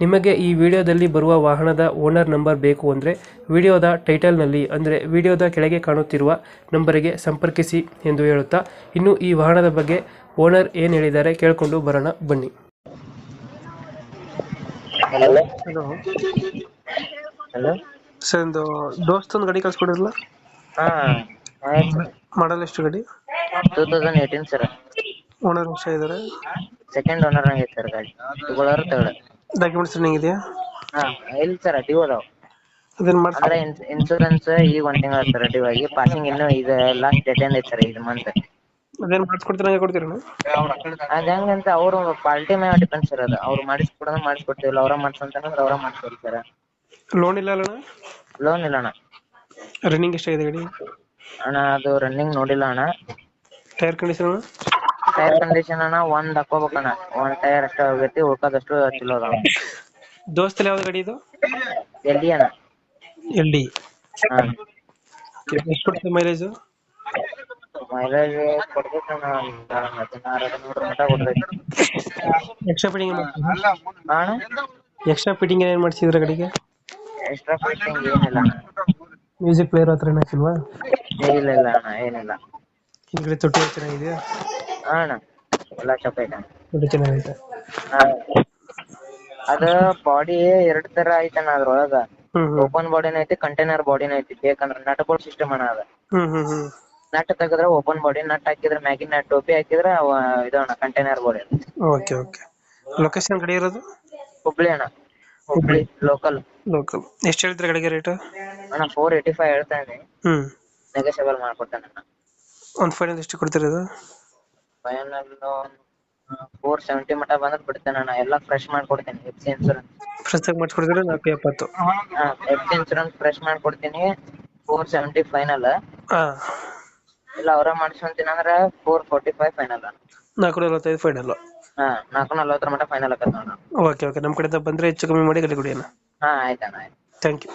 ನಿಮಗೆ ಈ ವಿಡಿಯೋದಲ್ಲಿ ಬರುವ ವಾಹನದ ಓನರ್ ನಂಬರ್ ಬೇಕು ಅಂದರೆ ವಿಡಿಯೋದ ಟೈಟಲ್ನಲ್ಲಿ ಅಂದರೆ ವಿಡಿಯೋದ ಕೆಳಗೆ ಕಾಣುತ್ತಿರುವ ನಂಬರಿಗೆ ಸಂಪರ್ಕಿಸಿ ಎಂದು ಹೇಳುತ್ತಾ ಇನ್ನು ಈ ವಾಹನದ ಬಗ್ಗೆ ಓನರ್ ಏನು ಹೇಳಿದ್ದಾರೆ ಕೇಳಿಕೊಂಡು ಬರೋಣ ಬನ್ನಿ. ಹಲೋ ಹಲೋ ಹಲೋ ಸರ್ ಒಂದು ದೋಸ್ತ್ ಒಂದು ಗಾಡಿ ಕಳ್ಸ್ಕೊಡಿರಲ್ಲ ಹಾ ಮಾಡಲ್ ಎಷ್ಟು ಗಾಡಿ? Two thousand eighteen sir. Owner ವರ್ಷ ಇದ್ದಾರೆ ಸೆಕೆಂಡ್ ಓನರ್ ಆಗೈತೆ ಸರ್ ಗಾಡಿ. ತಗೊಳ್ಳೋರು ತಗೊಳ್ಳಿ. ಡಾಕ್ಯುಮೆಂಟ್ಸ್ ರನ್ನಿಂಗ್ ಇದೆಯಾ ಹಾ ಇಲ್ಲ ಸರ್ ಡ್ಯೂ ಅದಾವ. ಅದನ್ನ ಮಾಡ್ತಾರೆ ಇನ್ಶೂರೆನ್ಸ್ ಇನ್ಸೂರೆನ್ಸ್ ಈಗ ಒಂದ್ ತಿಂಗಳ ಸರ್ ಡ್ಯೂ ಆಗಿ. ಪಾಸಿಂಗ್ ಇನ್ನು ಇದು ಲಾಸ್ಟ್ ಡೇಟ್ ಏನ್ ಐತೆ ಸರ್ ಇದು ಮಂತ್ ಅದೇನು ಮಾಡಿಸ್ಕೊಡ್ತೀರ ಹಂಗೆ ಕೊಡ್ತೀರಣ್ಣ ಅದ ಅಂತ ಅವ್ರು ಪಾರ್ಟಿ ಮೇಲೆ ಡಿಪೆಂಡ್ ಸರ್ ಅದು. ಅವ್ರು ಮಾಡಿಸ್ಕೊಡೋದು ಮಾಡಿಸ್ಕೊಡ್ತೀವಿ ಅವ್ರ ಮಾಡ್ಸಂತಂದ್ರೆ ಅವ್ರ ಮಾಡ್ಕೊಡಿ ಸರ್ ಲೋನ್ ಇಲ್ಲ ಅಣ್ಣ ಲೋನ್ ಇಲ್ಲ ಅಣ್ಣ. ರನ್ನಿಂಗ್ ಎಷ್ಟಾಗಿದೆ ಗಾಡಿ? ಅಣ್ಣ ಅದು ರನ್ನಿಂಗ್ ನೋಡಿಲ್ಲ ಅಣ್ಣ. ಟೈರ್ ಕಂಡೀಷನ್ ಟೈರ್ ಕಂಡೀಷನ್ ಅಣ್ಣ ಒಂದ್ ಹಾಕೋಬೇಕಣ್ಣ ಒಂದ್ ಟೈರ್ ಅಷ್ಟೇ ಹೋಗೈತಿ ಉಳ್ಕದಷ್ಟು ಚಲೋ ಅದಾವ. ದೋಸ್ತಲ್ಲಿ ಯಾವ್ದು ಗಾಡಿ ಇದು? ಎಲ್ಲಿ ಅಣ್ಣ. L D. ಎಷ್ಟ್ ಎಷ್ಟು ಕೊಡ್ತದೆ ಮೈಲೇಜು ಮೈಲೇಜ್ ಕೊಡ್ಬೇಕಣ್ಣ ಒಂದ್ ಹದಿನಾರು ಹದಿಮೂರು ಮಟ ಕೊಡ್ಬೇಕು. ಎಕ್ಸ್ಟ್ರಾ ಫಿಟ್ಟಿಂಗ್ ಅಣ್ಣ. ಎಕ್ಸ್ಟ್ರಾ ಫಿಟ್ಟಿಂಗ್ ಏನೇನು ಮಾಡಿಸಿದ್ರೆ ಗಾಡಿಗೆ? ಎಕ್ಸ್ಟ್ರಾ ಫಿಟ್ಟಿಂಗ್ ಏನಿಲ್ಲ ಅಣ್ಣ. ಮ್ಯೂಸಿಕ್ ಪ್ಲೇಯರ್ ಹತ್ರ ಏನು ಹಾಕಿಲ್ವಾ? ಇಲ್ಲ ಇಲ್ಲ ಅಣ್ಣ ಏನಿಲ್ಲ. ಹಿಂದ್ಗಡೆ ತೊಟ್ಟಿ ಚೆನ್ನಾಗಿದೆಯಾ? ಹಾ ಅಣ್ಣ ಎಲ್ಲ ಚೊಕ್ಕ ಐತೆ ಅಣ್ಣ ತೊಟ್ಟಿ ಚೆನ್ನಾಗೈತೆ. ಹಾ. ಅದ ಬಾಡಿ ಎರಡ್ ತರ ಐತಣ್ಣ ಅದ್ರೊಳಗ. ಹ್ಮ್ ಹ್ಮ್. ಓಪನ್ ಬಾಡಿನ ಐತಿ ಕಂಟೈನರ್ ಬಾಡಿನ ಐತಿ. ಬೇಕಂದ್ರ ನಟ್ ಬೋಲ್ಟ್ ಸಿಸ್ಟಮ್ ಅಣ್ಣ ಅದ. ಹ್ಮ್ ಹ್ಮ್ ಹ್ಮ್. ನಟ್ ತೆಗೆದ್ರ ಓಪನ್ ಬಾಡಿ ನಟ್ ಹಾಕಿದ್ರ ಮ್ಯಾಗಿನ ನಟ್ ಟೋಪಿ ಹಾಕಿದ್ರ ಅವ ಇದು ಅಣ್ಣ container body okay okay. Location ಕಡೆ ಇರೋದು? ಹುಬ್ಳಿ ಅಣ್ಣ. ಹುಬ್ಳಿ ಲೋಕಲ್ ಲೋಕಲ್ ಎಷ್ಟು ಹೇಳ್ತೀರಾ ಕಡೆಗೆ ರೇಟ್ ಅಣ್ಣ ಫೋರ್ ಏಯ್ಟಿ ಫೈವ್ ಹೇಳ್ತಾ ಇದೀನಿ ಹ್ಮ್. ನೆಗೋಷಿಯಬಲ್ ಮಾಡ್ಕೊಡ್ತೇನೆ ಅಣ್ಣ. ಒಂದು ಫೈನಲ್ ಎಷ್ಟು ಕೊಡ್ತಿರೋದು ಫೈನಲ್ ಫೋರ್ ಸೆವೆಂಟಿ ಮಟ ಬಂದ್ರೆ ಬಿಡ್ತೇನೆ ಅಣ್ಣ ಎಲ್ಲ ಫ್ರೆಶ್ ಮಾಡ್ಕೊಡ್ತೀನಿ ಎಫ್ ಸಿ ಇನ್ಸೂರೆನ್ಸ್ ಫ್ರೆಶ್ ಆಗಿ ಮಾಡಿಸ್ಕೊಡ್ತೀರಾ ನಾಲ್ಕು ಎಪ್ಪತ್ತು. ಎಫ್ ಸಿ ಇನ್ಸೂರೆನ್ಸ್ ಫ್ರೆಶ್ ಮಾಡ್ಕೊಡ್ತೀನಿ ಫೋರ್ ಸೆವೆಂಟಿ ಫೈನಲ್ ಹಾಂ. ಇಲ್ಲ ಅವರ ಮಾಡಿಸ್ಕೊಂತೀನಿ ಅಂದ್ರೆ ಫೋರ್ ಫೋರ್ಟಿ ಫೈವ್ ಫೈನಲ್ ನಾಲ್ಕು ನಲವತ್ತೈದು ಫೈನಲ್ ಹಾ ನಾಲ್ಕು ನಲವತ್ತರ ಮಟ ಫೈನಲ್ ಆಗತ್ತೆ ಅಣ್ಣ ಓಕೆ ಓಕೆ ನಮ್ಮ ಕಡೆಯಿಂದ ಬಂದರೆ ಹೆಚ್ಚು ಕಮ್ಮಿ ಮಾಡಿ ಗಾಡಿ ಕೊಡಿ ಅಣ್ಣ. ಹಾ ಆಯ್ತಣ್ಣ ಆಯ್ತು. Thank you